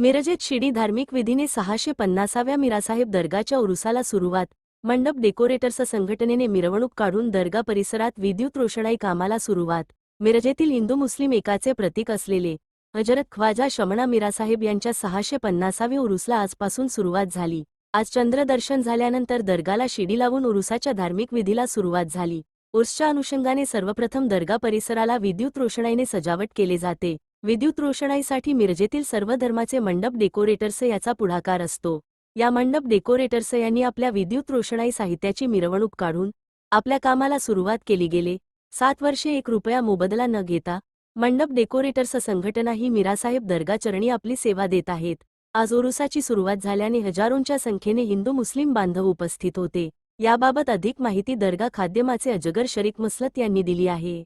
मिरजेत शिडी धार्मिक विधीने सहाशे पन्नासाव्या मिरासाहेब दर्गाच्या उरुसाला सुरुवात. मंडप डेकोरेटर्स संघटनेने मिरवणूक काढून दर्गा परिसरात विद्युत रोषणाई कामाला सुरुवात. मिरजेतील हिंदू मुस्लिम एकाचे प्रतीक असलेले हजरत ख्वाजा शमणा मिरासाहेब यांच्या सहाशे पन्नासाव्या उरुसला आजपासून सुरुवात झाली. आज चंद्रदर्शन झाल्यानंतर दर्गाला शिडी लावून उरुसाच्या धार्मिक विधीला सुरुवात झाली. उर्सच्या अनुषंगाने सर्वप्रथम दर्गा परिसराला विद्युत रोषणाईने सजावट केले जाते. विद्युत रोषणाईसाठी मिरजेतील सर्व धर्माचे मंडप डेकोरेटर्स याचा पुढाकार असतो. या मंडप डेकोरेटर्स यांनी आपल्या विद्युत रोषणाई साहित्याची मिरवणूक काढून आपल्या कामाला सुरुवात केली गेले. सात वर्षे एक रुपया मोबदला न घेता मंडप डेकोरेटर्स संघटना ही मिरासाहेब दर्गाचरणी आपली सेवा देत आहेत. आज ओरुसाची सुरुवात झाल्याने हजारोंच्या संख्येने हिंदू मुस्लिम बांधव उपस्थित होते. याबाबत अधिक माहिती दर्गा खाद्यमाचे अजगर शरीक मसलत यांनी दिली आहे.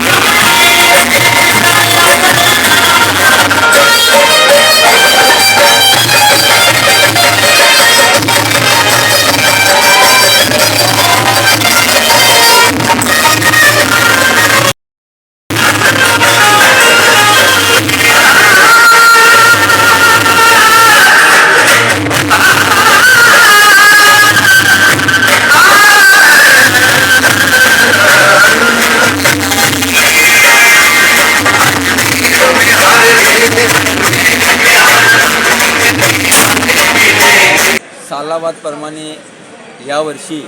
Thank you. सालाबादप्रमाणे यावर्षी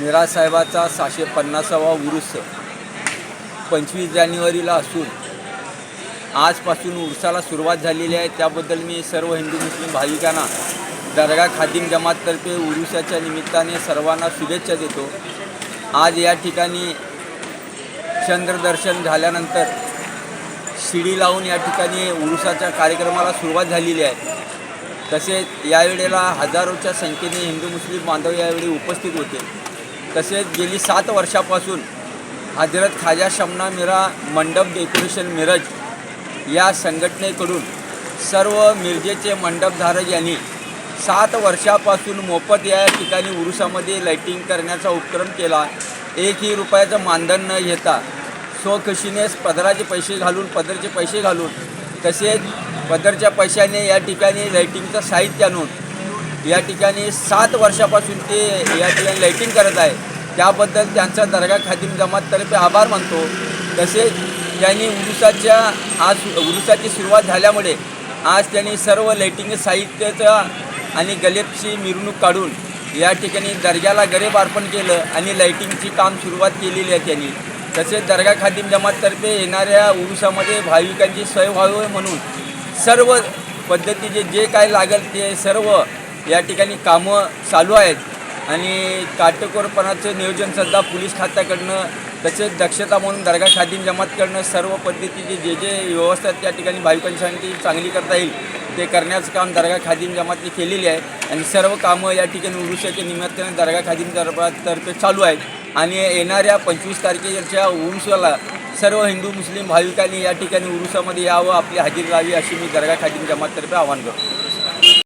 मिरासाहेबाचा सहाशे पन्नासावा उरुस पंचवीस जानेवारीला असून आजपासून उरसाला सुरुवात झालेली आहे. त्याबद्दल मी सर्व हिंदू मुस्लिम भाविकांना दर्गा खादिम जमाततर्फे उरुसाच्या निमित्ताने सर्वांना शुभेच्छा देतो. आज या ठिकाणी चंद्रदर्शन झाल्यानंतर शिडी लावून या ठिकाणी उरुसाच्या कार्यक्रमाला सुरुवात झालेली आहे. तसेच यावेळेला हजारोच्या संख्येने हिंदू मुस्लिम बांधव यावेळी उपस्थित होते. तसेच गेली सात वर्षापासून हजरत खाजा शमना मिरा मंडप डेकोरेशन मिरज या संघटनेकडून सर्व मिरजेचे मंडपधारक यांनी सात वर्षापासून मोफत या ठिकाणी उरुसामध्ये लाईटिंग करण्याचा उपक्रम केला. एकही रुपयाचं मानधन न घेता स्वखुशीने पदराचे पैसे घालून पदरचे पैसे घालून तसेच पदरच्या पैशाने या ठिकाणी लाईटिंगचं साहित्य आणून या ठिकाणी सात वर्षापासून ते या ठिकाणी लाईटिंग करत आहे. त्याबद्दल त्यांचा दर्गा खादिम जमाततर्फे आभार मानतो. तसेच त्यांनी उरुसाच्या आज उरुसाची सुरुवात झाल्यामुळे आज त्यांनी सर्व लाईटिंग साहित्याचा आणि गलेपची मिरवणूक काढून या ठिकाणी दर्ग्याला गरीब अर्पण केलं आणि लाईटिंगची काम सुरुवात केलेली आहे त्यांनी. तसेच दर्गा खादिम जमाततर्फे येणाऱ्या उरुसामध्ये भाविकांची सोय व्हावी म्हणून सर्व पद्धतीचे जे काय लागेल ते सर्व या ठिकाणी कामं चालू आहेत. आणि काटेकोरपणाचं नियोजन सध्या पोलीस खात्याकडनं तसेच दक्षता म्हणून दर्गा खादिम जमातकडनं सर्व पद्धतीची जे जे व्यवस्था त्या ठिकाणी भाविकांसाठी चांगली करता येईल ते करण्याचं काम दर्गा खादीम जमातने केलेली आहे. आणि सर्व कामं या ठिकाणी उरुषाच्या निमित्ताने दर्गा खादिम तर्फे चालू आहेत. आणि येणाऱ्या पंचवीस तारखेच्या उरुषाला सर्व हिंदू मुस्लिम भाविकांनी या ठिकाणी उरुसामध्ये यावं आपली हजेरी लावी अशी मी दर्गा खादिम जमाततर्फे आवाहन करतो.